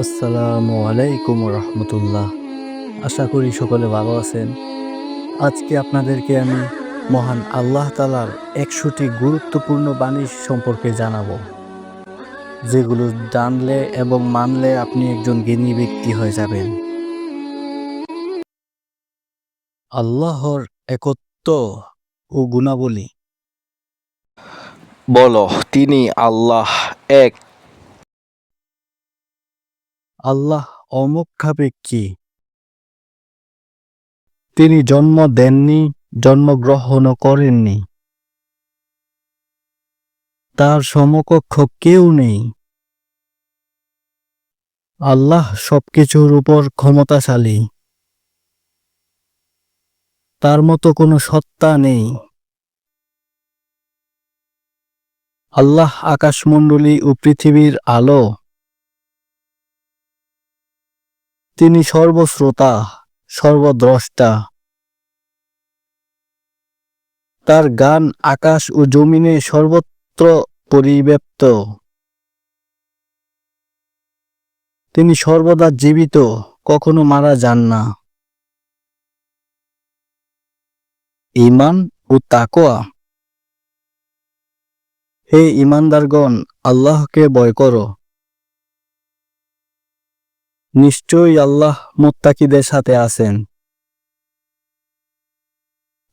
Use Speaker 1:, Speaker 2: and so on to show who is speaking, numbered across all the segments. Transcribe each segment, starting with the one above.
Speaker 1: আসসালামু আলাইকুম রহমতুল্লাহ। আশা করি সকলে ভালো আছেন। আজকে আপনাদেরকে আমি মহান আল্লাহ তালার একশোটি গুরুত্বপূর্ণ বাণী সম্পর্কে জানাব। যেগুলো জানলে এবং মানলে আপনি একজন জ্ঞানী ব্যক্তি হয়ে যাবেন। আল্লাহর একত্ব ও গুণাবলী।
Speaker 2: বলো, তিনি আল্লাহ এক
Speaker 1: আল্লাহ অমুখাপেক্ষী তিনি জন্ম দেননি জন্মগ্রহণও করেননি। তার সমকক্ষ কেউ নেই। আল্লাহ সবকিছুর উপর ক্ষমতাশালী। তার মতো কোনো সত্তা নেই। আল্লাহ আকাশমণ্ডলী ও পৃথিবীর আলো তিনি সর্বশ্রোতা, সর্বদ্রষ্টা। তার গান আকাশ ও জমিনে সর্বত্র পরিব্যাপ্ত। তিনি সর্বদা জীবিত, কখনো মারা যান না। ইমান ও তাকোয়া হে ইমানদারগণ আল্লাহকে ভয় করো। নিশ্চয়ই আল্লাহ মুত্তাকিদের সাথে আছেন।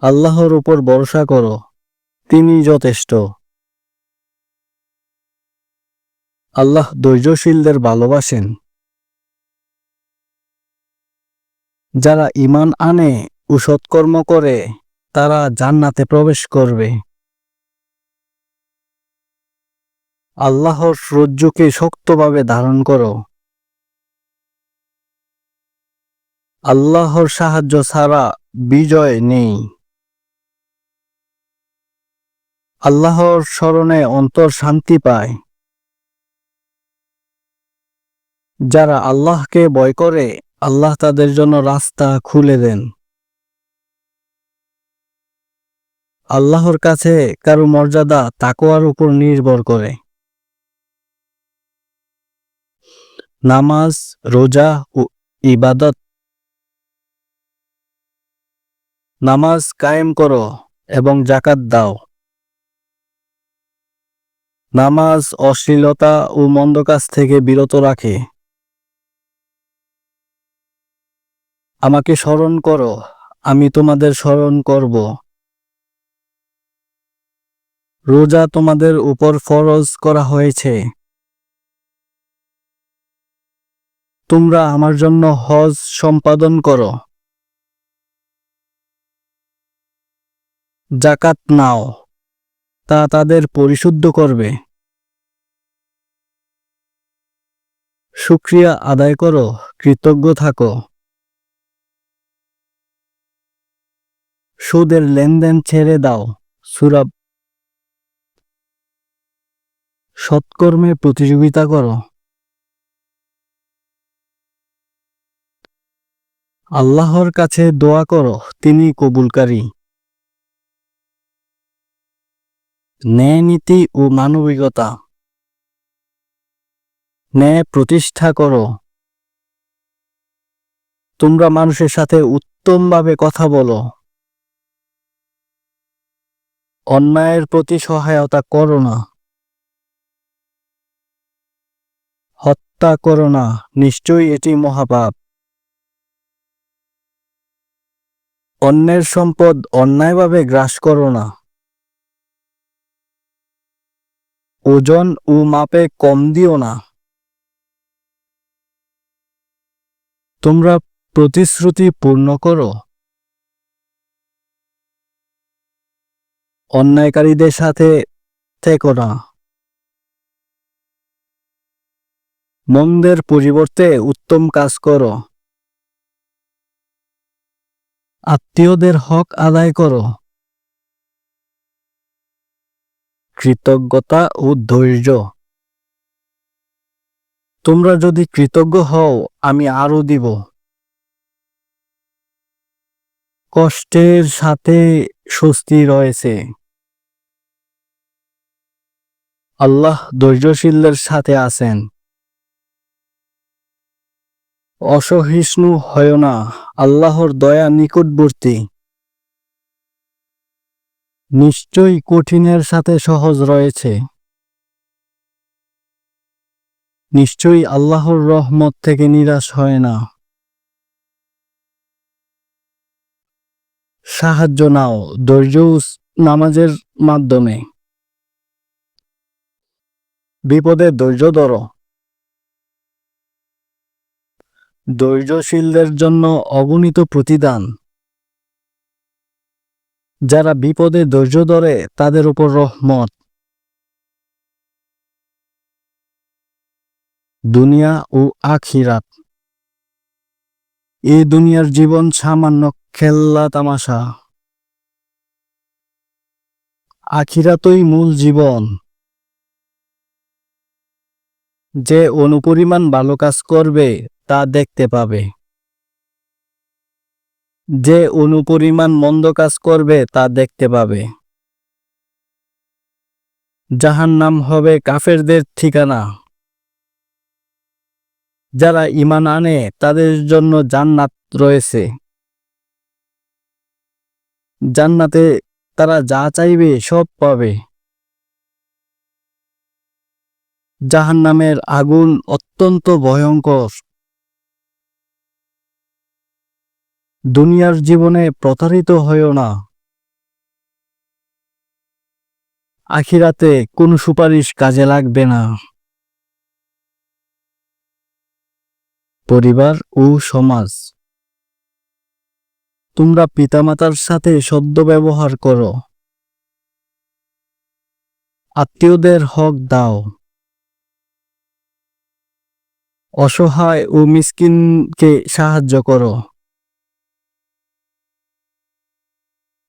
Speaker 1: আল্লাহর উপর ভরসা করো তিনি যথেষ্ট। আল্লাহ ধৈর্যশীলদের ভালোবাসেন। যারা ইমান আনে ও সৎকর্ম করে, তারা জান্নাতে প্রবেশ করবে। আল্লাহর রজ্জুকে শক্তভাবে ধারণ করো। আল্লাহর সাহায্য ছাড়া বিজয় নেই। আল্লাহর স্মরণে অন্তর শান্তি পায়। যারা আল্লাহকে ভয় করে, আল্লাহ তাদের জন্য রাস্তা খুলে দেন। আল্লাহর কাছে কারও মর্যাদা তাকোয়ার উপর নির্ভর করে। নামাজ, রোজা ও ইবাদত নামাজ কায়েম করো এবং জাকাত দাও। নামাজ অশ্লীলতা ও মন্দ কাজ থেকে বিরত রাখে। আমাকে স্মরণ করো, আমি তোমাদের স্মরণ করব। রোজা তোমাদের উপর ফরজ করা হয়েছে। তোমরা আমার জন্য হজ সম্পাদন করো। জাকাত নাও, তা তাদের পরিশুদ্ধ করবে। শুক্রিয়া আদায় করো, কৃতজ্ঞ থাকো। সুদের লেনদেন ছেড়ে দাও সুরাব সৎকর্মে প্রতিযোগিতা করো। আল্লাহর কাছে দোয়া করো, তিনি কবুলকারী। ন্যায় নীতি ও মানবিকতা। ন্যায় প্রতিষ্ঠা করো। তোমরা মানুষের সাথে উত্তমভাবে কথা বলো। অন্যায়ের প্রতি সহায়তা করো না। হত্যা করো না, নিশ্চয়ই এটি মহাপাপ। অন্যের সম্পদ অন্যায়ভাবে গ্রাস করো না। ওজন ও মাপে কম দিও না। তোমরা প্রতিশ্রুতি পূর্ণ করো। অন্যায়কারীদের সাথে থেকো না। মন্দের পরিবর্তে উত্তম কাজ করো। আত্মীয়দের হক আদায় করো। কৃতজ্ঞতা ও ধৈর্য। তোমরা যদি কৃতজ্ঞ হও, আমি আরও দিব। কষ্টের সাথে স্বস্তি রয়েছে। আল্লাহ ধৈর্যশীলদের সাথে আছেন। অসহিষ্ণু হয় না, আল্লাহর দয়া নিকটবর্তী। নিশ্চয়ই কঠিনের সাথে সহজ রয়েছে। নিশ্চয়ই আল্লাহর রহমত থেকে নিরাশ হয় না। সাহায্য নাও, ধৈর্য নামাজের মাধ্যমে। বিপদে ধৈর্য ধরো। ধৈর্যশীলদের জন্য অগণিত প্রতিদান। যারা বিপদে ধৈর্য ধরে, তাদের উপর রহমত। দুনিয়া ও আখিরাত। এই দুনিয়ার জীবন সামান্য খেল্লা তামাশা। আখিরাতই মূল জীবন। যে অনুপরিমাণ ভালো কাজ করবে, তা দেখতে পাবে। যে অনুপরিমাণ মন্দ কাজ করবে তা দেখতে পাবে। যাহার নাম হবে কাফেরদের ঠিকানা। যারা ইমান আনে, তাদের জন্য জান্নাত রয়েছে। জান্নাতে তারা যা চাইবে, সব পাবে। জাহান্নামের আগুন অত্যন্ত ভয়ঙ্কর। দুনিয়ার জীবনে প্রতারিত হইও না। আখিরাতে কোন সুপারিশ কাজে লাগবে না। পরিবার ও সমাজ। তোমরা পিতামাতার সাথে সদ্য ব্যবহার করো। আত্মীয়দের হক দাও। অসহায় ও মিসকিনকে সাহায্য করো।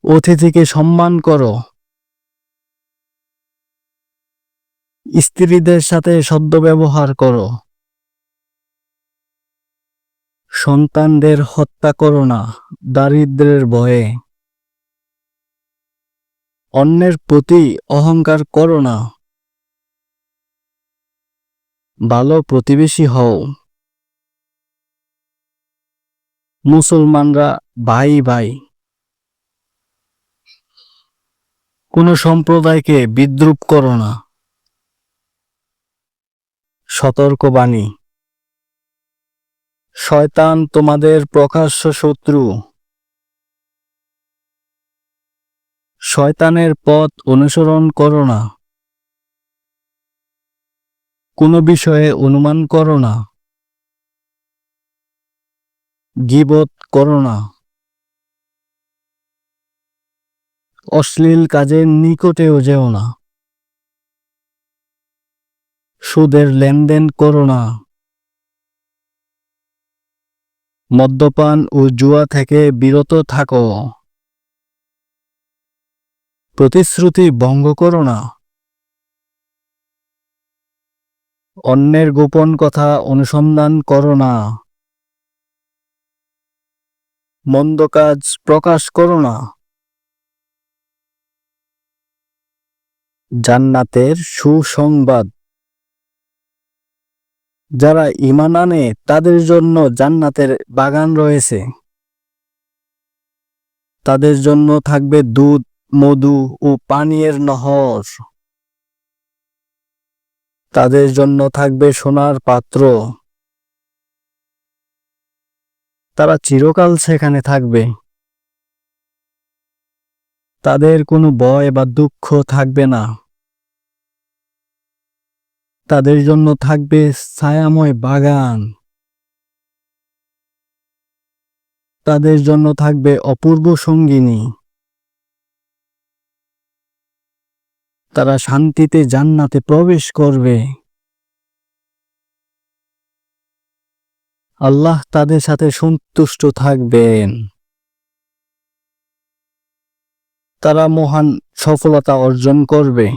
Speaker 1: অতিথিকে সম্মান করো। স্ত্রীদের সাথে সদ্য ব্যবহার করো। সন্তানদের হত্যা করো না, দারিদ্রের ভয়ে। অন্যের প্রতি অহংকার করো না। ভালো প্রতিবেশী হও। মুসলমানরা ভাই ভাই। কোন সম্প্রদায়কে বিদ্রুপ করো না। সতর্কবাণী। শয়তান তোমাদের প্রকাশ্য শত্রু। শয়তানের পথ অনুসরণ করো না। কোনো বিষয়ে অনুমান করো না। গিবত করো না। অশ্লীল কাজের নিকটেও যেও না। সুদের লেনদেন করো না। মদ্যপান ও জুয়া থেকে বিরত থাকো। প্রতিশ্রুতি ভঙ্গ করো না। অন্যের গোপন কথা অনুসন্ধান করো না। মন্দ কাজ প্রকাশ করো না। জান্নাতের সুসংবাদ। যারা ইমান আনে, তাদের জন্য জান্নাতের বাগান রয়েছে। তাদের জন্য থাকবে দুধ, মধু ও পানীয়ের নহর। তাদের জন্য থাকবে সোনার পাত্র। তারা চিরকাল সেখানে থাকবে। তাদের কোনো ভয় বা দুঃখ থাকবে না। তাদের জন্য থাকবে ছায়াময় বাগান। তাদের জন্য থাকবে অপূর্ব সঙ্গিনী। তারা শান্তিতে জান্নাতে প্রবেশ করবে। আল্লাহ তাদের সাথে সন্তুষ্ট থাকবেন। তারা মহান সফলতা অর্জন করবে।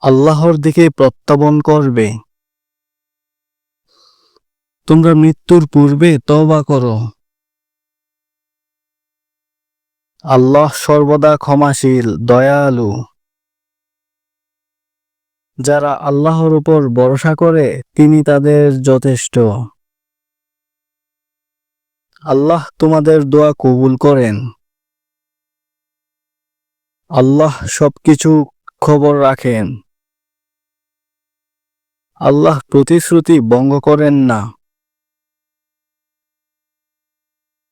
Speaker 1: আল্লাহর দিকে প্রত্যাবন করবে। তোমরা মৃত্যুর পূর্বে তবা করো। আল্লাহ সর্বদা ক্ষমাশীল, দয়ালু। যারা আল্লাহর উপর ভরসা করে, তিনি তাদের যথেষ্ট। আল্লাহ তোমাদের দোয়া কবুল করেন। আল্লাহ সবকিছু খবর রাখেন। আল্লাহ প্রতিশ্রুতি ভঙ্গ করেন না।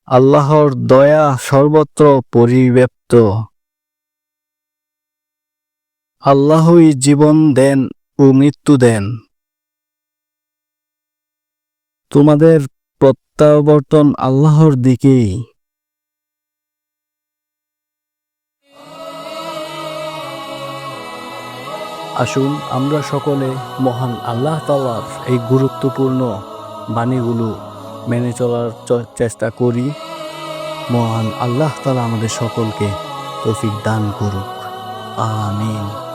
Speaker 1: আল্লাহর দয়া সর্বত্র পরিব্যাপ্ত। আল্লাহই জীবন দেন ও মৃত্যু দেন। তোমাদের প্রত্যাবর্তন আল্লাহর দিকেই। আসুন, আমরা সকলে মহান আল্লাহ তালার এই গুরুত্বপূর্ণ বাণীগুলো মেনে চলার চেষ্টা করি। মহান আল্লাহ তালা আমাদের সকলকে তৌফিক দান করুক। আমিন।